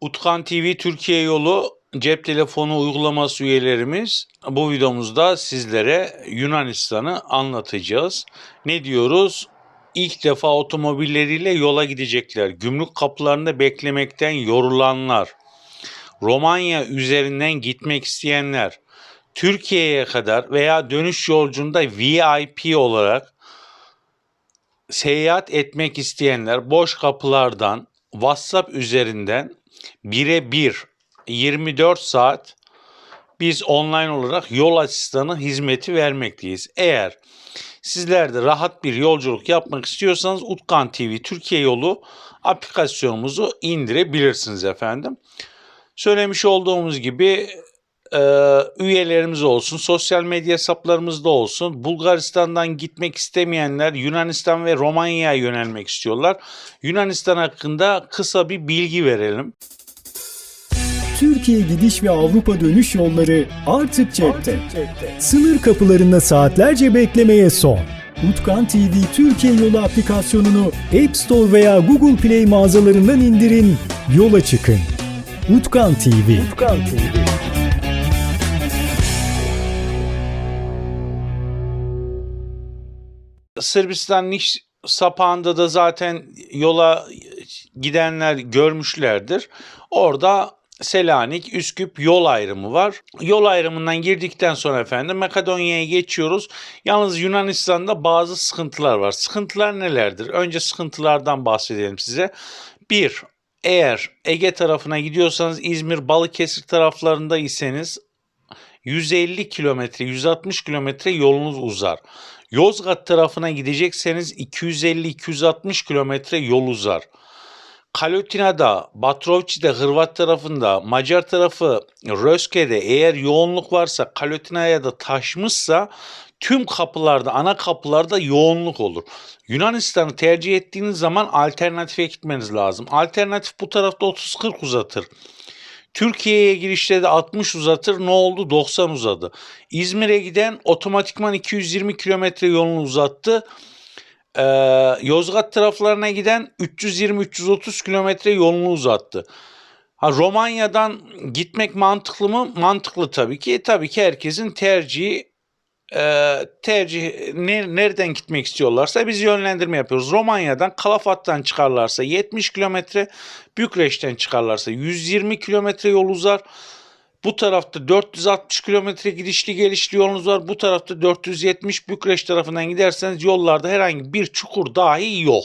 Utkan TV Türkiye yolu cep telefonu uygulaması üyelerimiz bu videomuzda sizlere Yunanistan'ı anlatacağız. Ne diyoruz? İlk defa otomobilleriyle yola gidecekler. Gümrük kapılarında beklemekten yorulanlar. Romanya üzerinden gitmek isteyenler. Türkiye'ye kadar veya dönüş yolcunda VIP olarak seyahat etmek isteyenler boş kapılardan WhatsApp üzerinden birebir 24 saat biz online olarak yol asistanı hizmeti vermekteyiz. Eğer sizler de rahat bir yolculuk yapmak istiyorsanız Utkan TV Türkiye yolu aplikasyonumuzu indirebilirsiniz efendim. Söylemiş olduğumuz gibi e, üyelerimiz olsun, sosyal medya hesaplarımızda olsun. Bulgaristan'dan gitmek istemeyenler Yunanistan ve Romanya'ya yönelmek istiyorlar. Yunanistan hakkında kısa bir bilgi verelim. Türkiye gidiş ve Avrupa dönüş yolları artık cepte. Sınır kapılarında saatlerce beklemeye son. Utkan TV Türkiye yolu aplikasyonunu App Store veya Google Play mağazalarından indirin, yola çıkın. Utkan TV. Utkan TV. Sırbistan Niş sapağında da zaten yola gidenler görmüşlerdir. Orada Selanik, Üsküp yol ayrımı var. Yol ayrımından girdikten sonra efendim Makedonya'ya geçiyoruz. Yalnız Yunanistan'da bazı sıkıntılar var. Sıkıntılar nelerdir? Önce sıkıntılardan bahsedelim size. Bir, eğer Ege tarafına gidiyorsanız İzmir, Balıkesir taraflarında iseniz 150 kilometre, 160 kilometre yolunuz uzar. Yozgat tarafına gidecekseniz 250-260 kilometre yol uzar. Kalotina'da, Batrovçi'de, Hırvat tarafında, Macar tarafı, Röske'de eğer yoğunluk varsa, Kalotina'ya da taşmışsa tüm kapılarda, ana kapılarda yoğunluk olur. Yunanistan'ı tercih ettiğiniz zaman alternatife gitmeniz lazım. Alternatif bu tarafta 30-40 uzatır. Türkiye'ye girişte de 60 uzatır. Ne oldu? 90 uzadı. İzmir'e giden otomatikman 220 kilometre yolunu uzattı. Ee, Yozgat taraflarına giden 320-330 kilometre yolunu uzattı. Ha, Romanya'dan gitmek mantıklı mı? Mantıklı tabii ki. Tabii ki herkesin tercihi e, tercih ne, nereden gitmek istiyorlarsa biz yönlendirme yapıyoruz. Romanya'dan Kalafat'tan çıkarlarsa 70 kilometre, Bükreş'ten çıkarlarsa 120 kilometre yol uzar. Bu tarafta 460 kilometre gidişli gelişli yolunuz var. Bu tarafta 470 Bükreş tarafından giderseniz yollarda herhangi bir çukur dahi yok.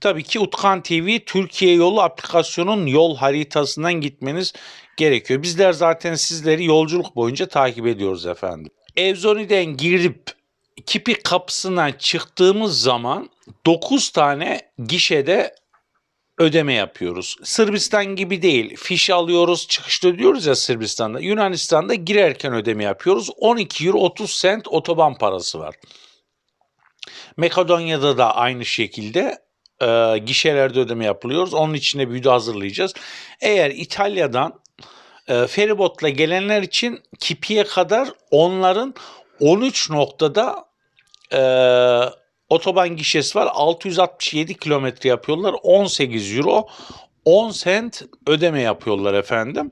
Tabii ki Utkan TV Türkiye yolu aplikasyonun yol haritasından gitmeniz gerekiyor. Bizler zaten sizleri yolculuk boyunca takip ediyoruz efendim. Evzoni'den girip Kipi kapısından çıktığımız zaman 9 tane gişede ödeme yapıyoruz. Sırbistan gibi değil. Fiş alıyoruz, çıkışta ödüyoruz ya Sırbistan'da. Yunanistan'da girerken ödeme yapıyoruz. 12 euro 30 sent otoban parası var. Makedonya'da da aynı şekilde e, gişelerde ödeme yapılıyoruz. Onun için de video hazırlayacağız. Eğer İtalya'dan e, feribotla gelenler için Kipi'ye kadar onların 13 noktada e, otoban gişesi var. 667 kilometre yapıyorlar. 18 euro 10 sent ödeme yapıyorlar efendim.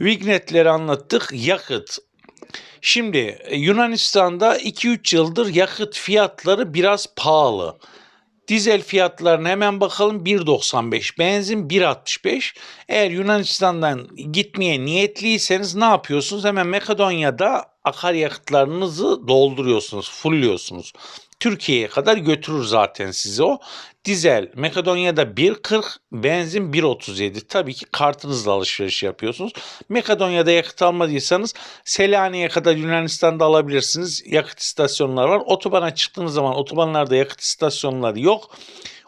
Vignetleri anlattık. Yakıt. Şimdi Yunanistan'da 2-3 yıldır yakıt fiyatları biraz pahalı. Dizel fiyatlarına hemen bakalım 1.95, benzin 1.65. Eğer Yunanistan'dan gitmeye niyetliyseniz ne yapıyorsunuz? Hemen Makedonya'da akaryakıtlarınızı dolduruyorsunuz, fullliyorsunuz. Türkiye'ye kadar götürür zaten sizi o. Dizel Makedonya'da 1.40, benzin 1.37. Tabii ki kartınızla alışveriş yapıyorsunuz. Makedonya'da yakıt almadıysanız Selanik'e kadar Yunanistan'da alabilirsiniz. Yakıt istasyonları var. Otobana çıktığınız zaman otobanlarda yakıt istasyonları yok.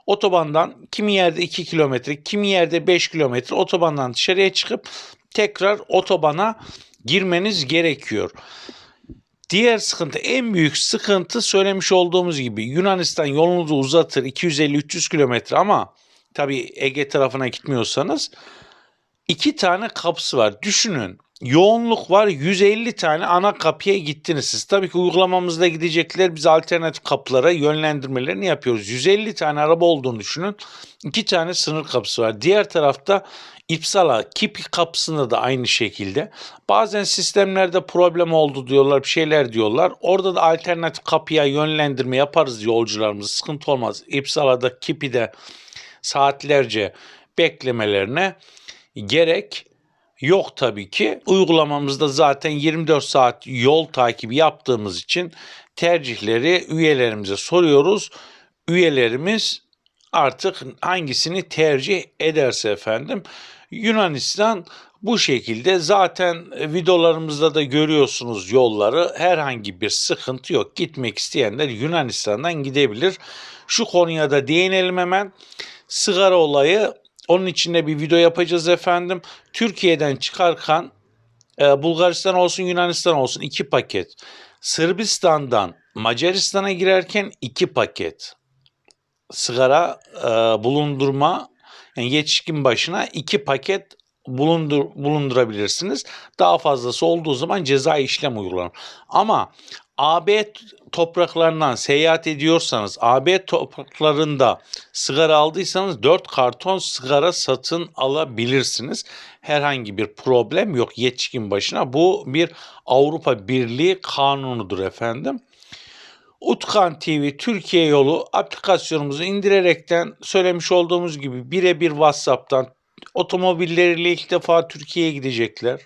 Otobandan kimi yerde 2 kilometre, kimi yerde 5 kilometre otobandan dışarıya çıkıp tekrar otobana girmeniz gerekiyor. Diğer sıkıntı en büyük sıkıntı söylemiş olduğumuz gibi Yunanistan yolunuzu uzatır 250-300 kilometre ama tabii Ege tarafına gitmiyorsanız iki tane kapısı var. Düşünün yoğunluk var. 150 tane ana kapıya gittiniz siz. Tabii ki uygulamamızda gidecekler biz alternatif kapılara yönlendirmelerini yapıyoruz. 150 tane araba olduğunu düşünün. 2 tane sınır kapısı var. Diğer tarafta İpsala Kipi kapısında da aynı şekilde. Bazen sistemlerde problem oldu diyorlar, bir şeyler diyorlar. Orada da alternatif kapıya yönlendirme yaparız yolcularımız. Sıkıntı olmaz. İpsala'da Kipi'de saatlerce beklemelerine gerek yok tabii ki. Uygulamamızda zaten 24 saat yol takibi yaptığımız için tercihleri üyelerimize soruyoruz. Üyelerimiz artık hangisini tercih ederse efendim Yunanistan bu şekilde zaten videolarımızda da görüyorsunuz yolları herhangi bir sıkıntı yok. Gitmek isteyenler Yunanistan'dan gidebilir. Şu konuya da değinelim hemen. Sigara olayı onun içinde bir video yapacağız efendim. Türkiye'den çıkarken e, Bulgaristan olsun Yunanistan olsun iki paket. Sırbistan'dan Macaristan'a girerken iki paket sigara e, bulundurma yani yetişkin başına iki paket bulundur, bulundurabilirsiniz. Daha fazlası olduğu zaman ceza işlem uygulanır. Ama AB topraklarından seyahat ediyorsanız, AB topraklarında sigara aldıysanız 4 karton sigara satın alabilirsiniz. Herhangi bir problem yok yetişkin başına. Bu bir Avrupa Birliği kanunudur efendim. Utkan TV Türkiye yolu aplikasyonumuzu indirerekten söylemiş olduğumuz gibi birebir WhatsApp'tan otomobilleriyle ilk defa Türkiye'ye gidecekler.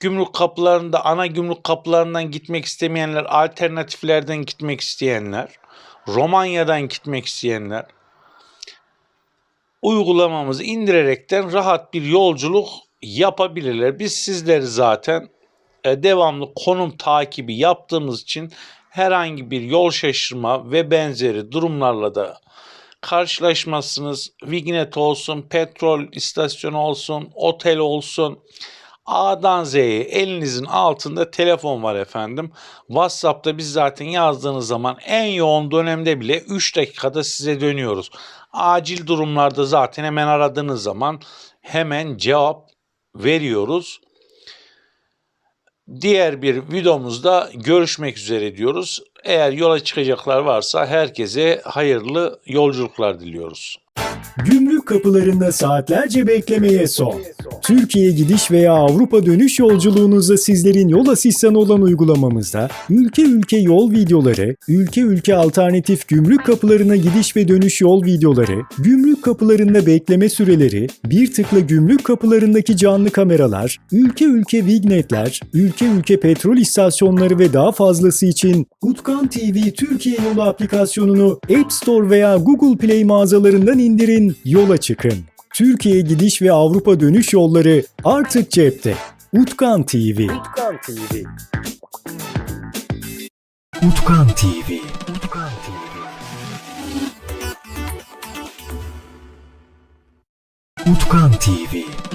Gümrük kapılarında ana gümrük kapılarından gitmek istemeyenler, alternatiflerden gitmek isteyenler, Romanya'dan gitmek isteyenler uygulamamızı indirerekten rahat bir yolculuk yapabilirler. Biz sizleri zaten e, devamlı konum takibi yaptığımız için herhangi bir yol şaşırma ve benzeri durumlarla da karşılaşmazsınız. Vignet olsun, petrol istasyonu olsun, otel olsun. A'dan Z'ye elinizin altında telefon var efendim. WhatsApp'ta biz zaten yazdığınız zaman en yoğun dönemde bile 3 dakikada size dönüyoruz. Acil durumlarda zaten hemen aradığınız zaman hemen cevap veriyoruz. Diğer bir videomuzda görüşmek üzere diyoruz. Eğer yola çıkacaklar varsa herkese hayırlı yolculuklar diliyoruz. Gümrük kapılarında saatlerce beklemeye son. Türkiye gidiş veya Avrupa dönüş yolculuğunuzda sizlerin yol asistanı olan uygulamamızda ülke ülke yol videoları, ülke ülke alternatif gümrük kapılarına gidiş ve dönüş yol videoları, gümrük kapılarında bekleme süreleri, bir tıkla gümrük kapılarındaki canlı kameralar, ülke ülke vignetler, ülke ülke petrol istasyonları ve daha fazlası için Utkan TV Türkiye Yolu aplikasyonunu App Store veya Google Play mağazalarından indirin, yola çıkın. Türkiye gidiş ve Avrupa dönüş yolları artık cepte. Utkan TV. Utkan TV. Utkan TV. Utkan TV. Utkan TV.